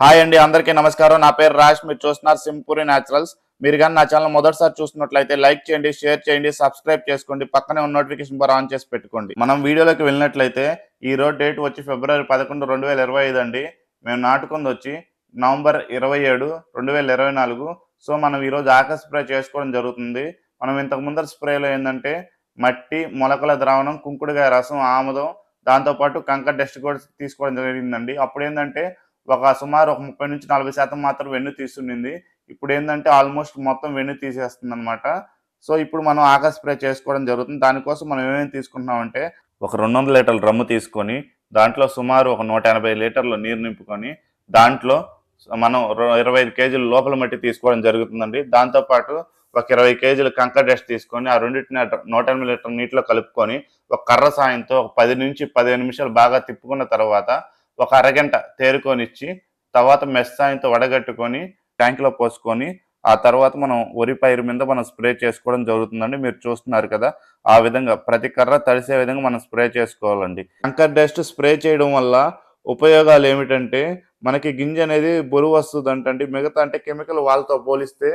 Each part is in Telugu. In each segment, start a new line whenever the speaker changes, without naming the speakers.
హాయ్ అండి అందరికీ నమస్కారం. నా పేరు రాజ్ మీరు చూస్తున్నారు సింపూరి న్యాచురల్స్. మీరు కానీ నా ఛానల్ మొదటిసారి చూస్తున్నట్లయితే లైక్ చేయండి షేర్ చేయండి సబ్స్క్రైబ్ చేసుకోండి పక్కనే ఉన్న నోటిఫికేషన్ బార్ ఆన్ చేసి పెట్టుకోండి. మనం వీడియోలోకి వెళ్ళినట్లయితే ఈ రోజు డేట్ వచ్చి ఫిబ్రవరి పదకొండు రెండు వేల ఇరవై ఐదు అండి. మేము నాటుకుంది వచ్చి నవంబర్ ఇరవై ఏడు రెండు వేల ఇరవై నాలుగు. సో మనం ఈరోజు ఆకాశ స్ప్రే చేసుకోవడం జరుగుతుంది. మనం ఇంతకు ముందర స్ప్రేలో ఏంటంటే మట్టి మొలకల ద్రావణం కుంకుడుకాయ రసం ఆముదం దాంతోపాటు కంకర్ డస్ట్ కూడా తీసుకోవడం జరిగిందండి. అప్పుడు ఏంటంటే ఒక సుమారు ఒక ముప్పై నుంచి నలభై శాతం మాత్రం వెన్ను తీస్తుండింది ఇప్పుడు ఏంటంటే ఆల్మోస్ట్ మొత్తం వెన్ను తీసేస్తుంది అనమాట సో ఇప్పుడు మనం ఆకాశ స్ప్రే చేసుకోవడం జరుగుతుంది. దానికోసం మనం ఏమేమి తీసుకుంటున్నామంటే ఒక రెండు వందల లీటర్ల డ్రమ్ము తీసుకొని దాంట్లో సుమారు ఒక నూట ఎనభై లీటర్ల నీరు నింపుకొని దాంట్లో మనం ఇరవై ఐదు లోపల మట్టి తీసుకోవడం జరుగుతుందండి. దాంతోపాటు ఒక ఇరవై కేజీలు కంకర డస్ట్ తీసుకొని ఆ రెండింటిని నూట ఎనభై లీటర్ నీటిలో కలుపుకొని ఒక కర్ర సాయంతో ఒక పది నుంచి పదిహేను నిమిషాలు బాగా తిప్పుకున్న తర్వాత ఒక అరగంట తేరుకొని ఇచ్చి తర్వాత మెస్ సాయంతో వడగట్టుకొని ట్యాంక్లో పోసుకొని ఆ తర్వాత మనం వరి పైరు మీద మనం స్ప్రే చేసుకోవడం జరుగుతుందండి. మీరు చూస్తున్నారు కదా ఆ విధంగా ప్రతి కర్ర తడిసే విధంగా మనం స్ప్రే చేసుకోవాలండి. కంకర్ డస్ట్ స్ప్రే చేయడం వల్ల ఉపయోగాలు ఏమిటంటే మనకి గింజ అనేది బరువు వస్తుంది అంటే మిగతా అంటే కెమికల్ వాళ్ళతో పోలిస్తే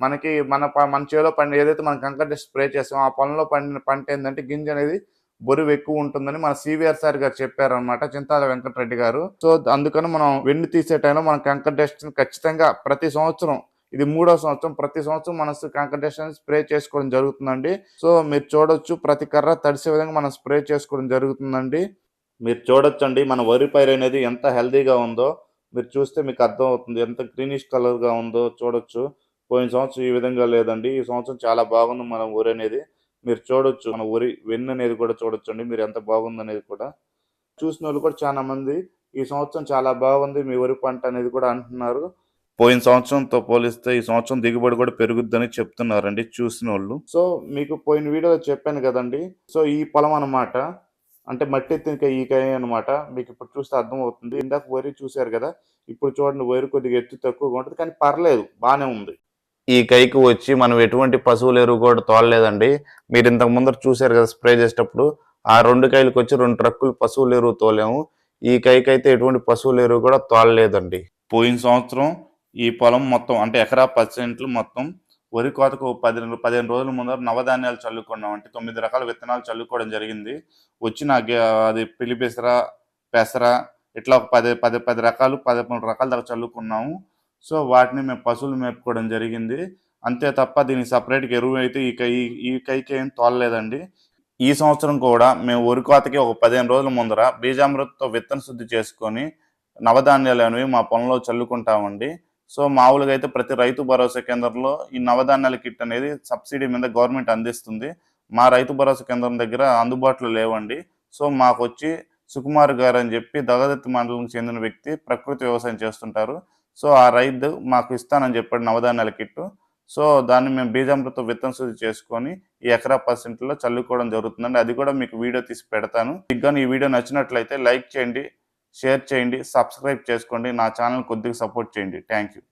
మనకి మన ప- మన చేలో పండి ఏదైతే మనం కంకర్ డస్ట్ స్ప్రే చేస్తామో ఆ పొలంలో పండిన పంట ఏంటంటే గింజ అనేది బరువు ఎక్కువ ఉంటుందని మన సివిఆర్ సార్ గారు చెప్పారనమాట చింతాల వెంకటరెడ్డి గారు. సో అందుకని మనం వెన్ను తీసే టైంలో మనం కంకర్ ఖచ్చితంగా ప్రతి సంవత్సరం ఇది మూడో సంవత్సరం ప్రతి సంవత్సరం మనసు కంకర్ స్ప్రే చేసుకోవడం జరుగుతుందండి. సో మీరు చూడొచ్చు ప్రతి కర్ర తడిసే విధంగా మనం స్ప్రే చేసుకోవడం జరుగుతుందండి. మీరు చూడొచ్చండి మన వరి పైరు అనేది ఎంత హెల్దీగా ఉందో. మీరు చూస్తే మీకు అర్థం అవుతుంది ఎంత గ్రీనిష్ కలర్గా ఉందో చూడొచ్చు. పోయిన సంవత్సరం ఈ విధంగా లేదండి. ఈ సంవత్సరం చాలా బాగుంది మన ఊరి అనేది. మీరు చూడొచ్చు. మన ఊరి వెన్ను అనేది కూడా చూడొచ్చండి. మీరు ఎంత బాగుందనేది కూడా. చూసిన వాళ్ళు కూడా చాలా మంది ఈ సంవత్సరం చాలా బాగుంది. మీ వరి పంట అనేది కూడా అంటున్నారు. పోయిన సంవత్సరంతో పోలిస్తే ఈ సంవత్సరం దిగుబడి కూడా పెరుగుద్దని చెప్తున్నారండి చూసిన వాళ్ళు. సో మీకు పోయిన వీడియోలో చెప్పాను కదండి. సో ఈ పొలం అన్నమాట అంటే మట్టి ఎత్తిన ఈ కాయ అనమాట మీకు ఇప్పుడు చూస్తే అర్థం అవుతుంది ఇందాక వరి చూశారు కదా ఇప్పుడు చూడండి వరి కొద్దిగా ఎత్తు తక్కువగా ఉంటుంది. కానీ పర్లేదు బాగానే ఉంది. ఈ కైకి వచ్చి మనం ఎటువంటి పశువుల ఎరువు కూడా తోలలేదండి. మీరు ఇంతకు ముందర చూశారు కదా స్ప్రే చేసేటప్పుడు ఆ రెండు కైలకు వచ్చి రెండు ట్రక్కులు పశువుల ఎరువు తోలేము. ఈ కైకి అయితే ఎటువంటి పశువుల ఎరువు కూడా తోలలేదండి. పోయిన సంవత్సరం ఈ పొలం మొత్తం అంటే ఎకరా పది సెంట్లు మొత్తం వరి కోతకు పది పదిహేను రోజుల ముందర నవధాన్యాలు చల్లుకున్నాం. అంటే తొమ్మిది రకాల విత్తనాలు చల్లుకోవడం జరిగింది. వచ్చిన అది పిలిపెసర పెసర ఇట్లా ఒక పది పది పది రకాలు పదకొండు రకాల దాకా చల్లుకున్నాము. సో వాటిని మేము పశువులు మేపుకోవడం జరిగింది. అంతే తప్ప దీనికి సపరేట్గా ఎరువు అయితే ఈ కై ఈ కైకి ఏం తోలలేదండి. ఈ సంవత్సరం కూడా మేము వరి కోతకి ఒక పదిహేను రోజుల ముందర బీజామృతతో విత్తన శుద్ధి చేసుకొని నవధాన్యాలు అనేవి మా పొలంలో చల్లుకుంటామండి. సో మామూలుగా అయితే ప్రతి రైతు భరోసా కేంద్రంలో ఈ నవధాన్యాల కిట్ అనేది సబ్సిడీ మీద గవర్నమెంట్ అందిస్తుంది. మా రైతు భరోసా కేంద్రం దగ్గర అందుబాటులో లేవండి. సో మాకు వచ్చి సుకుమార్ గారు అని చెప్పి దగదత్తి మండలంకి చెందిన వ్యక్తి ప్రకృతి వ్యవసాయం చేస్తుంటారు. సో ఆ రైతు మాకు ఇస్తానని చెప్పాడు నవధాన్యాల కిట్టు. సో దాన్ని మేము బీజామృతం విత్తన శుద్ధి చేసుకొని ఈ ఎకరా పర్సెంట్లో చల్లుకోవడం జరుగుతుందండి. అది కూడా మీకు వీడియో తీసి పెడతాను. మీకు ఈ వీడియో నచ్చినట్లయితే లైక్ చేయండి షేర్ చేయండి సబ్స్క్రైబ్ చేసుకోండి. నా ఛానల్ కొద్దిగా సపోర్ట్ చేయండి. Thank you.